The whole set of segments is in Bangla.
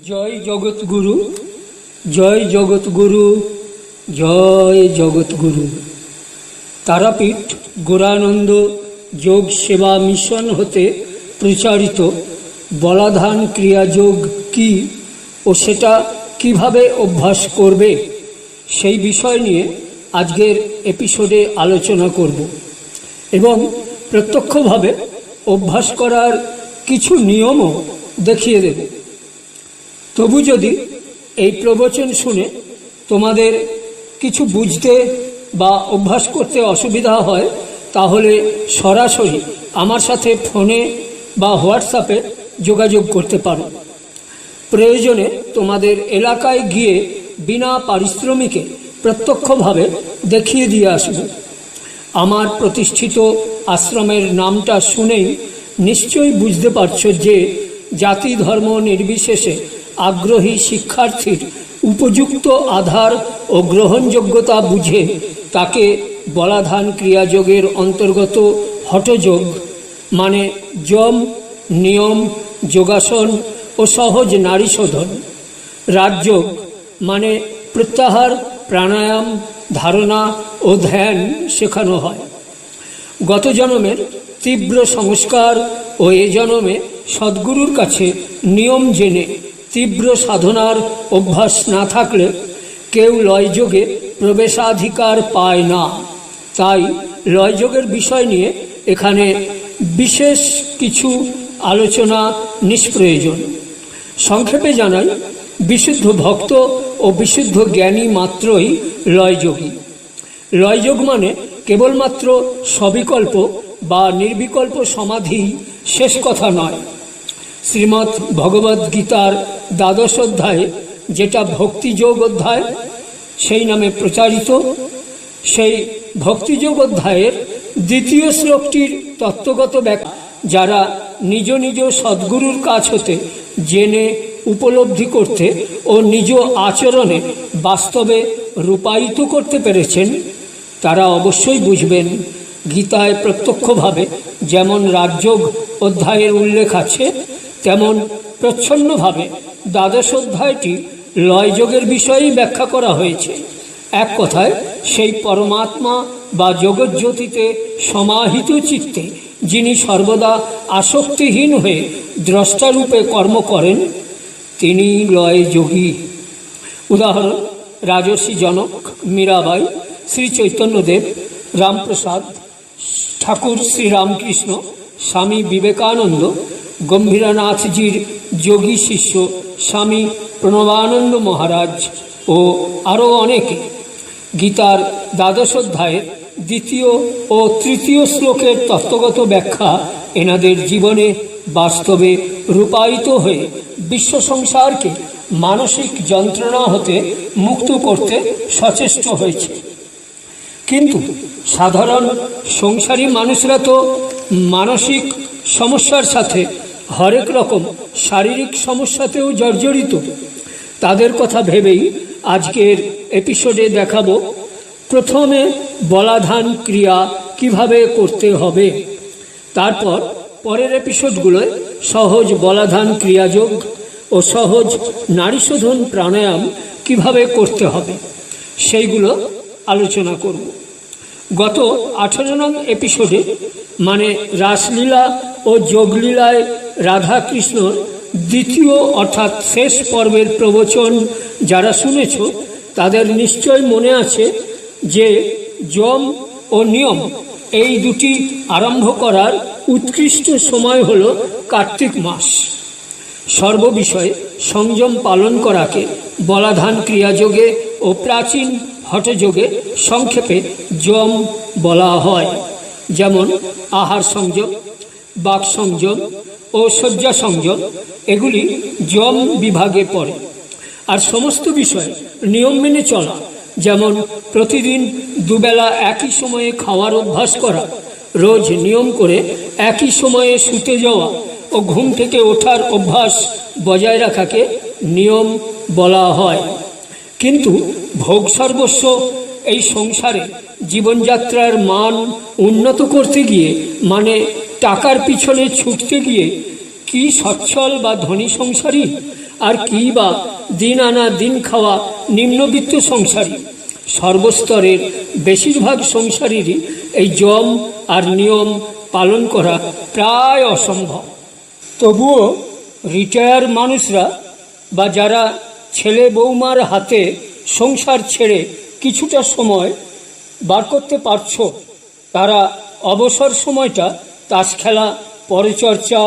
জয় জগৎগুরু জয় জগৎগুরু জয় জগৎগুরু তারাপীঠ গোরানন্দ যোগ সেবা মিশন হতে প্রচারিত বলাধান ক্রিয়াযোগ কি ও সেটা কীভাবে অভ্যাস করবে সেই বিষয় নিয়ে আজকের এপিসোডে আলোচনা করব এবং প্রত্যক্ষভাবে অভ্যাস করার কিছু নিয়মও দেখিয়ে দেব। তবু যদি এই প্রবচন শুনে তোমাদের কিছু বুঝতে বা অভ্যাস করতে অসুবিধা হয়, তাহলে সরাসরি আমার সাথে ফোনে বা হোয়াটসঅ্যাপে যোগাযোগ করতে পারো। প্রয়োজনে তোমাদের এলাকায় গিয়ে বিনা পারিশ্রমিকে প্রত্যক্ষভাবে দেখিয়ে দিয়ে আসবে। আমার প্রতিষ্ঠিত আশ্রমের নামটা শুনেই নিশ্চয়ই বুঝতে পারছ যে জাতি ধর্ম নির্বিশেষে আগ্রহী শিক্ষার্থীর উপযুক্ত আধার ও গ্রহণযোগ্যতা বুঝে তাকে বলাধান ক্রিয়াযোগের অন্তর্গত হঠযোগ মানে যম, নিয়ম, যোগাসন ও সহজ নারী শোধন। রাজযোগ মানে প্রত্যাহার, প্রাণায়াম, ধারণা ও ধ্যান শেখানো হয়। গত জন্মের তীব্র সংস্কার ও এ জন্মে সদ্গুরুর কাছে নিয়ম জেনে তীব্র সাধনার অভ্যাস না থাকলে কেউ লয়যোগে প্রবেশাধিকার পায় না। তাই লয়যোগের বিষয় নিয়ে এখানে বিশেষ কিছু আলোচনা নিষ্প্রয়োজন। সংক্ষেপে জানাই, বিশুদ্ধ ভক্ত ও বিশুদ্ধ জ্ঞানী মাত্রই লয়যোগী। লয়যোগ মানে কেবলমাত্র সবিকল্প বা নির্বিকল্প সমাধি শেষ কথা নয়। শ্রীমৎ ভগবদ গীতার দ্বাদশ অধ্যায়ে যেটা ভক্তিযোগ অধ্যায়, সেই নামে প্রচারিত। সেই ভক্তিযোগ অধ্যায়ের দ্বিতীয় শ্লোকটির তত্ত্বগত ব্যাখ্যা, যারা নিজ নিজ সদ্গুরুর কাছ হতে জেনে উপলব্ধি করতে ও নিজ আচরণে বাস্তবে রূপায়িত করতে পেরেছেন, তারা অবশ্যই বুঝবেন। গীতায় প্রত্যক্ষভাবে যেমন রাজযোগ অধ্যায়ের উল্লেখ আছে তেমন প্রচ্ছন্নভাবে দ্বাদশ অধ্যায়টি লয়যোগের বিষয়েই ব্যাখ্যা করা হয়েছে। এক কথায়, সেই পরমাত্মা বা জগজ্যোতিতে সমাহিত চিত্তে যিনি সর্বদা আসক্তিহীন হয়ে দ্রষ্টারূপে কর্ম করেন, তিনি লয়যোগী। উদাহরণ, রাজর্ষি জনক মীরাবাই, শ্রী চৈতন্যদেব, রামপ্রসাদ, ঠাকুর শ্রীরামকৃষ্ণ স্বামী বিবেকানন্দ গম্ভীরানাথজির যোগী শিষ্য স্বামী প্রণবানন্দ মহারাজ ও আরও অনেকে গীতার দ্বাদশ অধ্যায়ের দ্বিতীয় ও তৃতীয় শ্লোকের তত্ত্বগত ব্যাখ্যা এনাদের জীবনে বাস্তবে রূপায়িত হয়ে বিশ্ব সংসারকে মানসিক যন্ত্রণা হতে মুক্ত করতে সচেষ্ট হয়েছে। কিন্তু সাধারণ সংসারী মানুষরা তো মানসিক সমস্যার সাথে হরেক রকম শারীরিক সমস্যাতেও জর্জরিত। তাদের কথা ভেবেই আজকের এপিসোডে দেখাবো, প্রথমে বলাধান ক্রিয়া কীভাবে করতে হবে। তারপর পরের এপিসোডগুলোয় সহজ বলাধান ক্রিয়াযোগ ও সহজ নারীশোধন প্রাণায়াম কীভাবে করতে হবে, সেইগুলো আলোচনা করব। গত আঠারো নং এপিসোডে মানে রাসলীলা ও যোগলীলায় রাধাকৃষ্ণর দ্বিতীয় অর্থাৎ শেষ পর্বের প্রবচন যারা শুনেছ, তাদের নিশ্চয় মনে আছে যে যম ও নিয়ম এই দুটি আরম্ভ করার উৎকৃষ্ট সময় হল কার্তিক মাস। সর্ববিষয়ে সংযম পালন করাকে বলাধান ক্রিয়াযোগে ও প্রাচীন হঠযোগে সংক্ষেপে যম বলা হয়। যেমন আহার সংযম বাক সংযম ও শয্যা সংযম এগুলি যম বিভাগে পড়ে। আর সমস্ত বিষয়ে নিয়ম মেনে চলা, যেমন প্রতিদিন দুবেলা একই সময়ে খাওয়ার অভ্যাস করা, রোজ নিয়ম করে একই সময়ে শুতে যাওয়া ও ঘুম থেকে ওঠার অভ্যাস বজায় রাখাকে নিয়ম বলা হয়। কিন্তু ভোগ সর্বস্ব এই সংসারে জীবনযাত্রার মান উন্নত করতে গিয়ে মানে টাকার পিছনে ছুটতে গিয়ে কি সচ্ছল বা ধনী সংসারী? আর কি বা দিন আনা দিন খাওয়া নিম্নবিত্ত সংসারী? সর্বস্তরের বেশিরভাগ সংসারীরই এই জম আর নিয়ম পালন করা প্রায় অসম্ভব। তবুও রিটায়ার মানুষরা বা যারা ছেলে বৌমার হাতে সংসার ছেড়ে কিছুটা সময় বার করতে পারছ, তারা অবসর সময়টা তাস খেলা পরিচর্চা,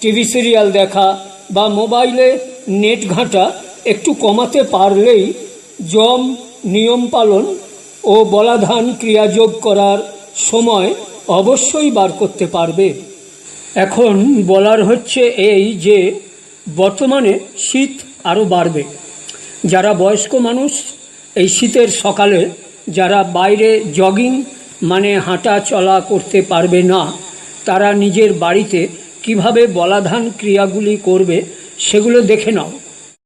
টিভি সিরিয়াল দেখা বা মোবাইলে নেট ঘাঁটা একটু কমাতে পারলেই জম নিয়ম পালন ও বলাধান ক্রিয়াযোগ করার সময় অবশ্যই বার করতে পারবে। এখন বলার হচ্ছে এই যে, বর্তমানে শীত আরও বাড়বে। যারা বয়স্ক মানুষ, এই শীতের সকালে যারা বাইরে জগিং মানে হাঁটা চলা করতে পারবে না তারা নিজের বাড়িতে কীভাবে বলাধান ক্রিয়াগুলি করবে সেগুলো দেখে নাও।